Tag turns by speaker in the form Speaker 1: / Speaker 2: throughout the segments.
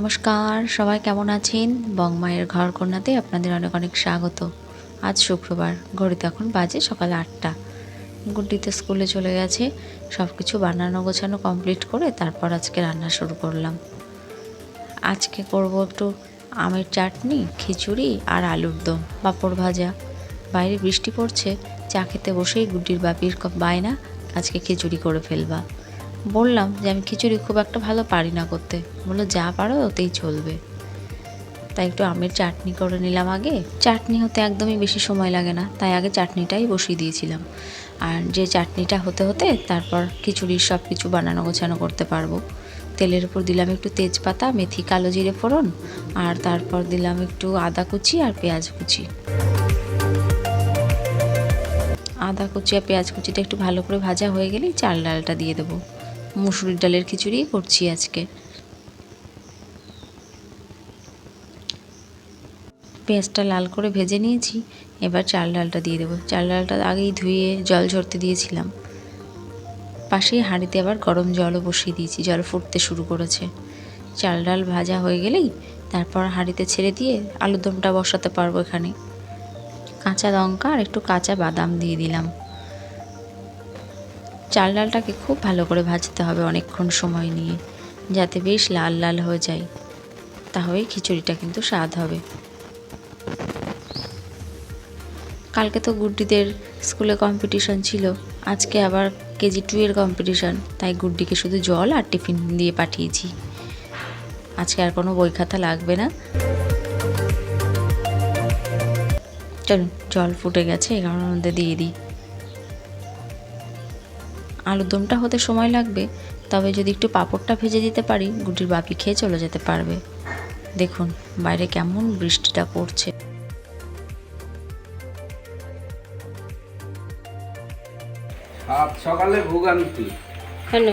Speaker 1: নমস্কার, সবাই কেমন আছেন? বংমায়ের ঘর কন্যাতে আপনাদের অনেক অনেক স্বাগত। আজ শুক্রবার, ঘড়িতে এখন বাজে সকাল আটটা। গুড্ডিতে স্কুলে চলে গেছে সব কিছু বানানো গোছানো কমপ্লিট করে তারপর আজকে রান্না শুরু করলাম। আজকে করব একটু আমের চাটনি, খিচুড়ি আর আলুর দম, পাঁপড় ভাজা। বাইরে বৃষ্টি পড়ছে, চা খেতে বসেই গুড্ডির বাপির বায়না, আজকে খিচুড়ি করে ফেলবা। বললাম যে আমি খিচুড়ি খুব একটা ভালো পারি না করতে। বলল, যা পারো ওতেই চলবে। তাই একটু আমের চাটনি করে নিলাম আগে। চাটনি হতে একদমই বেশি সময় লাগে না, তাই আগে চাটনিটাই বসিয়ে দিয়েছিলাম। আর যে চাটনিটা হতে হতে তারপর খিচুড়ির সব কিছু বানানো গোছানো করতে পারব। তেলের উপর দিলাম একটু তেজপাতা, মেথি, কালো জিরে ফোড়ন, আর তারপর দিলাম একটু আদা কুচি আর পেঁয়াজ কুচি। আদা কুচি আর পেঁয়াজ কুচিটা একটু ভালো করে ভাজা হয়ে গেলেই চাল ডালটা দিয়ে দেবো। মুসুরির ডালের খিচুড়ি করছি আজকে। পেঁয়াজটা লাল করে ভেজে নিয়েছি, এবার চাল ডালটা দিয়ে দেবো। চাল ডালটা আগেই ধুয়ে জল ঝরতে দিয়েছিলাম। পাশেই হাঁড়িতে আবার গরম জলও বসিয়ে দিয়েছি, জল ফুটতে শুরু করেছে। চাল ডাল ভাজা হয়ে গেলেই তারপর হাঁড়িতে ছেড়ে দিয়ে আলুর দমটা বসাতে পারব এখানে। কাঁচা লঙ্কা আর একটু কাঁচা বাদাম দিয়ে দিলাম। চাল ডালটাকে খুব ভালো করে ভাজতে হবে অনেকক্ষণ সময় নিয়ে, যাতে বেশ লাল লাল হয়ে যায়। তাহলে খিচুড়িটা কিন্তু স্বাদ হবে। কালকে তো গুড্ডিদের স্কুলে কম্পিটিশন ছিল, আজকে আবার কেজি টু এর কম্পিটিশন তাই গুড্ডিকে শুধু জল আর টিফিন দিয়ে পাঠিয়েছি। আজকে আর কোনো বই খাতা লাগবে না। চলুন, জল ফুটে গেছে এই কারণের মধ্যে দিয়ে দিই। আলুর দমটা হতে সময় লাগবে তবে যদি একটু পাঁপড়টা ভেজে দিতে পারি গুটির বাপি খেয়ে চলে যেতে পারবে। দেখুন বাইরে কেমন বৃষ্টিটা পড়ছে।
Speaker 2: সাত সকালে ভোগান্তি।
Speaker 1: কেন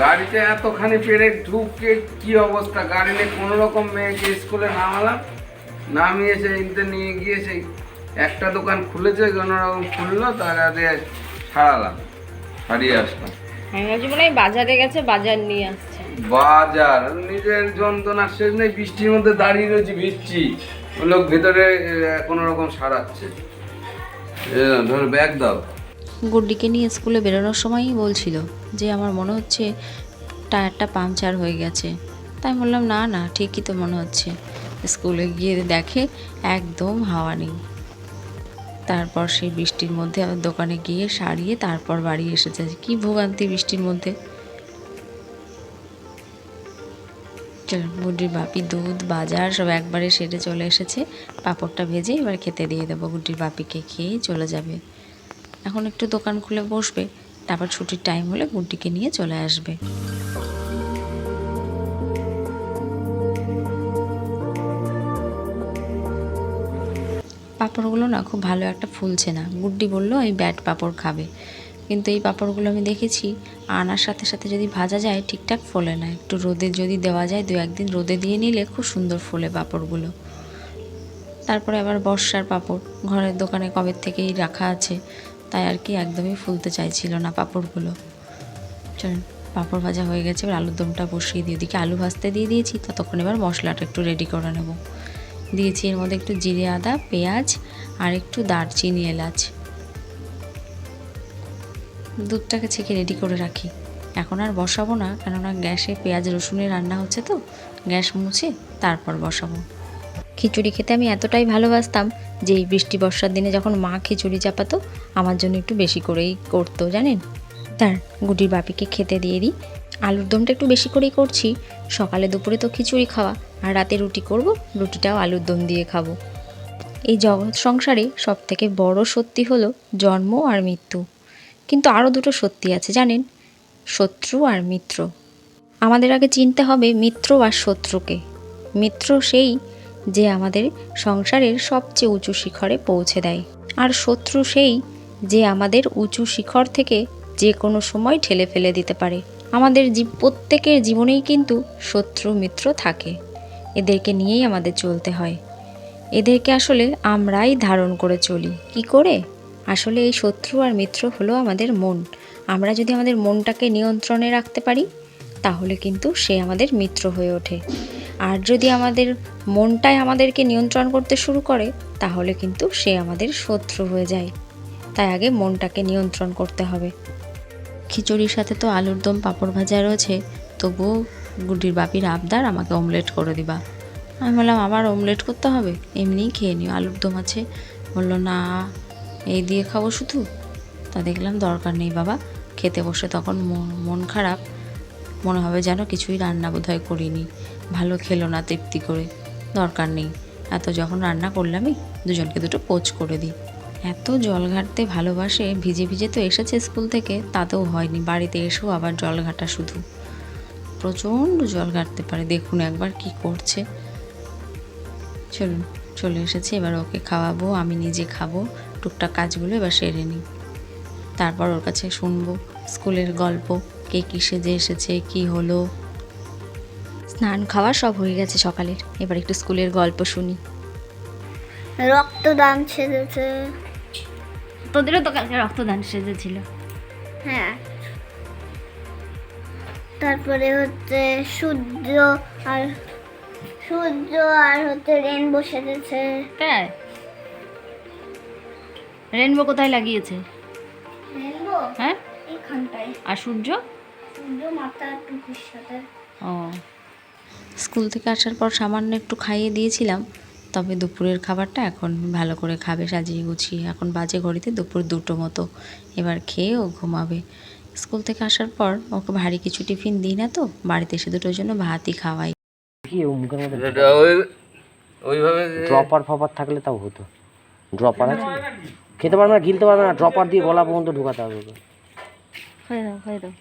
Speaker 2: গাড়িতে এতখানি পেরে ঢুকে কি অবস্থা? গাড়ি নিয়ে কোনো রকম মেয়েকে স্কুলে নামালাম নামিয়ে সে ইনতে নিয়ে গিয়ে সেই একটা দোকান খুলেছে কোনো রকম খুললো তার আগে ছাড়ালাম। ছাড়িয়ে আসলাম।
Speaker 3: আমি ভাবছি মনে হয় বাজারে গেছে বাজার নিয়ে আসছে।
Speaker 2: বাজার নিজের যন্ত্রণার শেষ নেই বৃষ্টির মধ্যে দাঁড়িয়ে রয়েছি ভিজছি ওই লোক ভেতরে কোনো রকম সারাচ্ছে ধর ব্যাগ দাও।
Speaker 1: গুড্ডিকে নিয়ে স্কুলে বেরোনোর সময়ই বলছিল যে আমার মনে হচ্ছে টায়ারটা পাংচার হয়ে গেছে। তাই বললাম না না ঠিকই তো মনে হচ্ছে। স্কুলে গিয়ে দেখে একদম হাওয়া নেই। তারপর সেই বৃষ্টির মধ্যে দোকানে গিয়ে সারিয়ে তারপর বাড়ি এসেছে। কি ভোগান্তি বৃষ্টির মধ্যে। গুড্ডির বাপি, দুধ, বাজার সব একবারে সেরে চলে এসেছে। পাঁপড়টা ভেজে এবার খেতে দিয়ে দেবো। গুড্ডির বাপিকে খেয়ে চলে যাবে। এখন একটু দোকান খুলে বসবে। তারপর ছুটির টাইম হলে গুড্ডিকে নিয়ে চলে আসবে। পাঁপড়গুলো না খুব ভালো একটা ফুলছে না। গুড্ডি বলল, এই ব্যাট পাঁপড় খাবে। কিন্তু এই পাঁপড়গুলো আমি দেখেছি, আনার সাথে সাথে যদি ভাজা যায়, ঠিকঠাক ফোলে না। একটু রোদে যদি দেওয়া যায়, দু একদিন রোদে দিয়ে নিলে খুব সুন্দর ফোলে পাঁপড়গুলো। তারপরে আবার বর্ষার পাঁপড়, ঘরের দোকানে কবে থেকেই রাখা আছে, তাই আর কি একদমই ফুলতে চাইছিল না পাঁপড়গুলো। চলুন পাঁপড় ভাজা হয়ে গেছে, এবার আলুর দমটা বসিয়ে দিয়ে ওদিকে আলু ভাজতে দিয়ে দিয়েছি, ততক্ষণ এবার মশলাটা একটু রেডি করে নেব। দিয়েছি এর মধ্যে একটু জিরে আদা, পেঁয়াজ আর একটু দারচিনি এলাচ। দুধটাকে ছেঁকে রেডি করে রাখি। এখন আর বসাবো না, কেননা গ্যাসে পেঁয়াজ রসুনে রান্না হচ্ছে তো, গ্যাস মুছে তারপর বসাবো। খিচুড়ি খেতে আমি এতটাই ভালোবাসতাম যে এই বৃষ্টি বর্ষার দিনে যখন মা খিচুড়ি চাপাতো, আমার জন্য একটু বেশি করেই করতো, জানেন? তার গুটির বাপিকে খেতে দিয়ে দিই। আলুর দমটা একটু বেশি করেই করছি। সকালে দুপুরে তো খিচুড়ি খাওয়া, আর রাতে রুটি করব, রুটিটাও আলুর দম দিয়ে খাব। এই জগৎ সংসারে সব থেকে বড় সত্যি হলো জন্ম আর মৃত্যু। কিন্তু আরও দুটো সত্যি আছে, জানেন? শত্রু আর মিত্র। আমাদের আগে চিনতে হবে মিত্র আর শত্রুকে। মিত্র সেই যে আমাদের সংসারের সবচেয়ে উঁচু শিখরে পৌঁছে দেয়। আর শত্রু সেই যে আমাদের উঁচু শিখর থেকে যে কোনো সময় ঠেলে ফেলে দিতে পারে। আমাদের জীব প্রত্যেকের জীবনেই কিন্তু শত্রু, মিত্র থাকে। এদেরকে নিয়েই আমাদের চলতে হয়। এদেরকে আসলে আমরাই ধারণ করে চলি। কি করে? আসলে এই শত্রু আর মিত্র হলো আমাদের মন। আমরা যদি আমাদের মনটাকে নিয়ন্ত্রণে রাখতে পারি, তাহলে কিন্তু সে আমাদের মিত্র হয়ে ওঠে। আর যদি আমাদের মনটাই আমাদেরকে নিয়ন্ত্রণ করতে শুরু করে, তাহলে কিন্তু সে আমাদের শত্রু হয়ে যায়। তাই আগে মনটাকে নিয়ন্ত্রণ করতে হবে। খিচুড়ির সাথে তো আলুর দম, পাঁপড় ভাজা রয়েছে। তবুও গুডির বাপির আবদার, আমাকে অমলেট করে দিবা। আমি বললাম, আবার অমলেট করতে হবে? এমনিই খেয়ে নিও, আলুর দম আছে। বলল, না, এই দিয়ে খাব শুধু? তা দেখলাম, দরকার নেই বাবা। খেতে বসে তখন মন খারাপ। মনে হবে যেন কিছুই রান্না বোধহয় করিনি। ভালো খেলো না তৃপ্তি করে। দরকার নেই। এত যখন রান্না করলামই, দুজনকে দুটো পোচ করে দিই। এত জল ঘাটতে ভালোবাসে, ভিজে ভিজে তো এসেছে স্কুল থেকে, তাতেও হয়নি। বাড়িতে এসেও আবার জল ঘাটা শুধু। প্রচণ্ড জল ঘাটতে পারে। দেখুন একবার কি করছে। চলুন, চলে এসেছি। এবার ওকে খাওয়াবো, আমি নিজে খাব। টুকটাক কাজগুলো এবার সেরে নিই। তারপর ওর কাছে শুনব, স্কুলের গল্প, কে কী সেজে এসেছে, কি হলো। স্নান খাওয়া সব হয়ে গেছে সকালের। এবার একটু স্কুলের গল্প শুনি।
Speaker 4: রক্তদান সেজেছে।
Speaker 1: তোদেরও তো কালকে রক্তদান সেজেছিল
Speaker 4: হ্যাঁ। তারপরে হচ্ছে সূর্য আর সূর্য আর হচ্ছে রেনবো সেজেছে।
Speaker 1: তাই? রেনবো কোথায় লাগিয়েছে?
Speaker 4: রেনবো
Speaker 1: হ্যাঁ?
Speaker 4: এইখানটায়।
Speaker 1: আর সূর্য?
Speaker 4: সূর্য মাথা টুপির সাথে।
Speaker 1: ও। স্কুল থেকে আসার পর সামান্য একটু খাইয়ে দিয়েছিলাম। তবে দুপুরের খাবারটা এখন ভালো করে খাবে সাজিয়ে গুছিয়ে। এখন বাজে ঘড়িতে দুপুর দুটো মতো। এবার খেয়ে ও ঘুমাবে। স্কুল থেকে আসার পর ওকে ভারী কিছু টিফিন দিই না তো বাড়িতে এসে দুটোর জন্য ভাতই খাওয়াই।
Speaker 2: ওইভাবে
Speaker 5: ড্রপার ফপার থাকলে তাও হতো। ড্রপার আছে? খেতে পারবে না গিলতে পারবে না ড্রপার দিয়ে গলা পর্যন্ত ঢুকাতে হবে ওকে।
Speaker 1: হয়ে দাও হয়ে দাও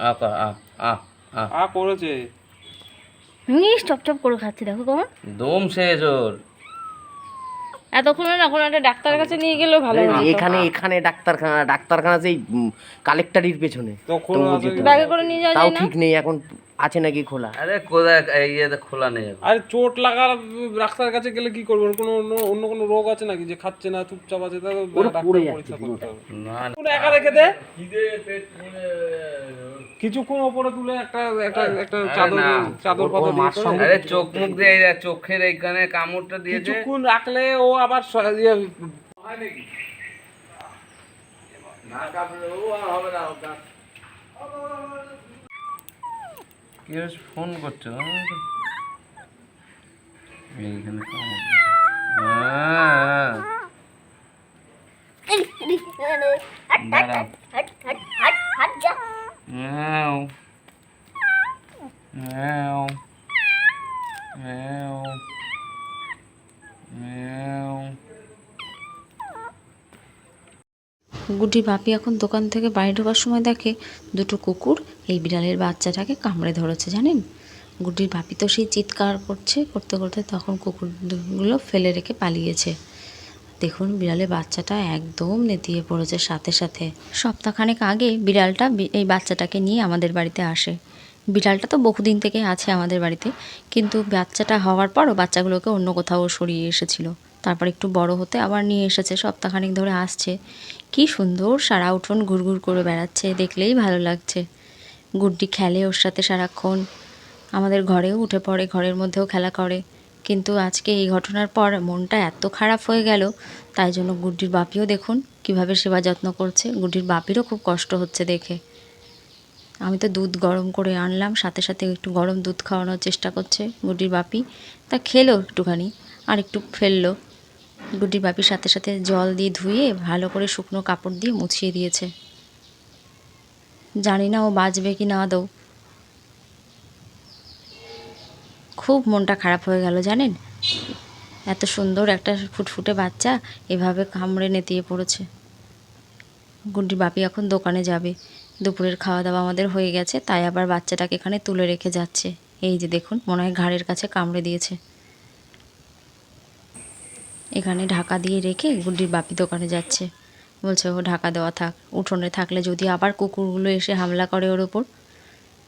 Speaker 2: আ আ আ। আ
Speaker 6: করেছে।
Speaker 1: মিস চপ চপ করে খাচ্ছি দেখো কেমন।
Speaker 2: দম শেষ ওর।
Speaker 3: এতক্ষণে না কোনো একটা ডাক্তারের কাছে নিয়ে গেলেও ভালো হতো
Speaker 5: এখানে এখানে ডাক্তারখানা ডাক্তারখানা সেই কালেক্টারির পেছনে।
Speaker 3: ব্যাগে করে নিয়ে যাওয়া যায় না?
Speaker 5: ঠিক নেই এখন আছে নাকি খোলা?
Speaker 2: আরে কোথায় এই ইয়েতে খোলা নেই
Speaker 6: আরে চোট লাগার ডাক্তারের কাছে গেলে কি করবেন কোনো অন্য অন্য কোনো রোগ আছে নাকি যে খাচ্ছে না চুপচাপ আছে?
Speaker 5: ওরা
Speaker 6: ডাক্তার পরীক্ষা করতে হবে।
Speaker 2: না না।
Speaker 6: একা রেখে দে। কিছুক্ষণ ওপরে তুলে একটা একটা একটা চাদর চাদর পাতা দিয়ে
Speaker 2: আরে চোখ মুখ দিয়ে এই চোখের এইখানে কামড়টা দিয়েছে
Speaker 6: কিছুক্ষণ রাখলে ও আবার স- ইয়ে
Speaker 2: না কামড়ে ও আর হবে না কি ফোন করছ এইখানে কামড় দিয়েছে। হ্যাঁ, দাঁড়াও। Meow. Meow. Meow. Meow.
Speaker 1: গুড্ডির বাপি এখন দোকান থেকে বাড়ি ঢোকার সময় দেখে দুটো কুকুর এই বিড়ালের বাচ্চাটাকে কামড়ে ধরেছে, জানেন গুড্ডির বাপি তো সেই চিৎকার করছে, করতে করতে তখন কুকুরগুলো ফেলে রেখে পালিয়েছে দেখুন, বিড়ালের বাচ্চাটা একদম নেতিয়ে পড়েছে সাথে সাথে। সপ্তাহখানেক আগে বিড়ালটা এই বাচ্চাটাকে নিয়ে আমাদের বাড়িতে আসে। বিড়ালটা তো বহুদিন থেকে আছে আমাদের বাড়িতে, কিন্তু বাচ্চাটা হওয়ার পরও বাচ্চাগুলোকে অন্য কোথাও সরিয়ে এসেছিল। তারপর একটু বড় হতে আবার নিয়ে এসেছে, সপ্তাহখানেক ধরে আসছে। কি সুন্দর সারা উঠোন ঘুরঘুর করে বেড়াচ্ছে, দেখলেই ভালো লাগছে। গুড্ডি খেলে ওর সাথে সারাক্ষণ। আমাদের ঘরেও উঠে পড়ে, ঘরের মধ্যেও খেলা করে। কিন্তু আজকে এই ঘটনার পর মনটা এত খারাপ হয়ে গেল, তাই জন্য গুড্ডির বাপিও দেখুন কীভাবে সেবা যত্ন করছে। গুড্ডির বাপিরও খুব কষ্ট হচ্ছে দেখে। আমি তো দুধ গরম করে আনলাম, সাথে সাথে একটু গরম দুধ খাওয়ানোর চেষ্টা করছে গুড্ডির বাপি। তা খেলো একটুখানি, আর একটু ফেলল। গুড্ডির বাপির সাথে সাথে জল দিয়ে ধুয়ে ভালো করে শুকনো কাপড় দিয়ে মুছিয়ে দিয়েছে। জানি না ও বাঁচবে কি না আদৌ খুব মনটা খারাপ হয়ে গেল, জানেন? এত সুন্দর একটা ফুটফুটে বাচ্চা এভাবে কামড়ে নেতিয়ে পড়েছে। গুড্ডির বাপি এখন দোকানে যাবে। দুপুরের খাওয়া দাওয়া আমাদের হয়ে গেছে, তাই আবার বাচ্চাটাকে এখানে তুলে রেখে যাচ্ছে। এই যে দেখুন, মনে হয় ঘাড়ের কাছে কামড়ে দিয়েছে। এখানে ঢাকা দিয়ে রেখে গুড্ডির বাপি দোকানে যাচ্ছে। বলছে, ও, ঢাকা দেওয়া থাক। উঠোনে থাকলে যদি আবার কুকুরগুলো এসে হামলা করে ওর ওপর?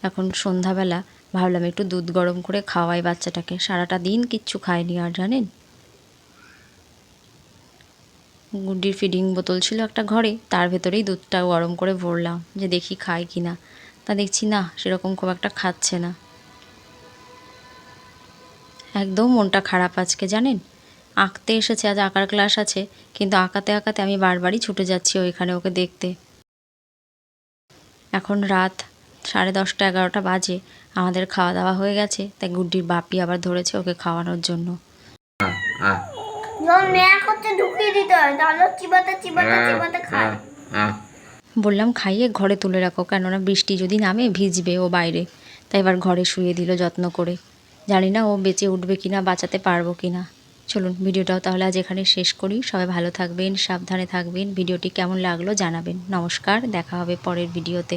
Speaker 1: এখন সন্ধ্যাবেলা ভাবলাম একটু দুধ গরম করে খাওয়াই বাচ্চাটাকে। সারাটা দিন কিচ্ছু খায়নি, আর জানেন? গুড্ডির ফিডিং বোতল ছিল একটা ঘরে, তার ভেতরেই দুধটা গরম করে ভরলাম, যে দেখি খায় কি না তা দেখছি, না, সেরকম খুব একটা খাচ্ছে না। একদম মনটা খারাপ আজকে, জানেন? আঁকতে এসেছে, আজ আঁকার ক্লাস আছে, কিন্তু আঁকাতে আঁকাতে আমি বারবারই ছুটে যাচ্ছি ওইখানে ওকে দেখতে। এখন রাত সাড়ে দশটা এগারোটা বাজে। আমাদের খাওয়া দাওয়া হয়ে গেছে তাই গুড্ডির বাপি আবার ধরেছে ওকে খাওয়ানোর জন্য।
Speaker 4: যখন মেয়া করতে ঢুকিয়ে দিতে তাহলে চিবাতে চিবাতে চিবাতে খায়।
Speaker 1: বললাম খাইয়ে ঘরে তুলে রাখো কেননা বৃষ্টি যদি নামে ভিজবে ও বাইরে। তাই এবার ঘরে শুয়ে দিল যত্ন করে। জানি না ও বেঁচে উঠবে কিনা বাঁচাতে পারব কিনা। চলুন ভিডিওটাও তাহলে আজ এখানে শেষ করি। সবাই ভালো থাকবেন সাবধানে থাকবেন। ভিডিওটি কেমন লাগল জানাবেন। নমস্কার দেখা হবে পরের ভিডিওতে।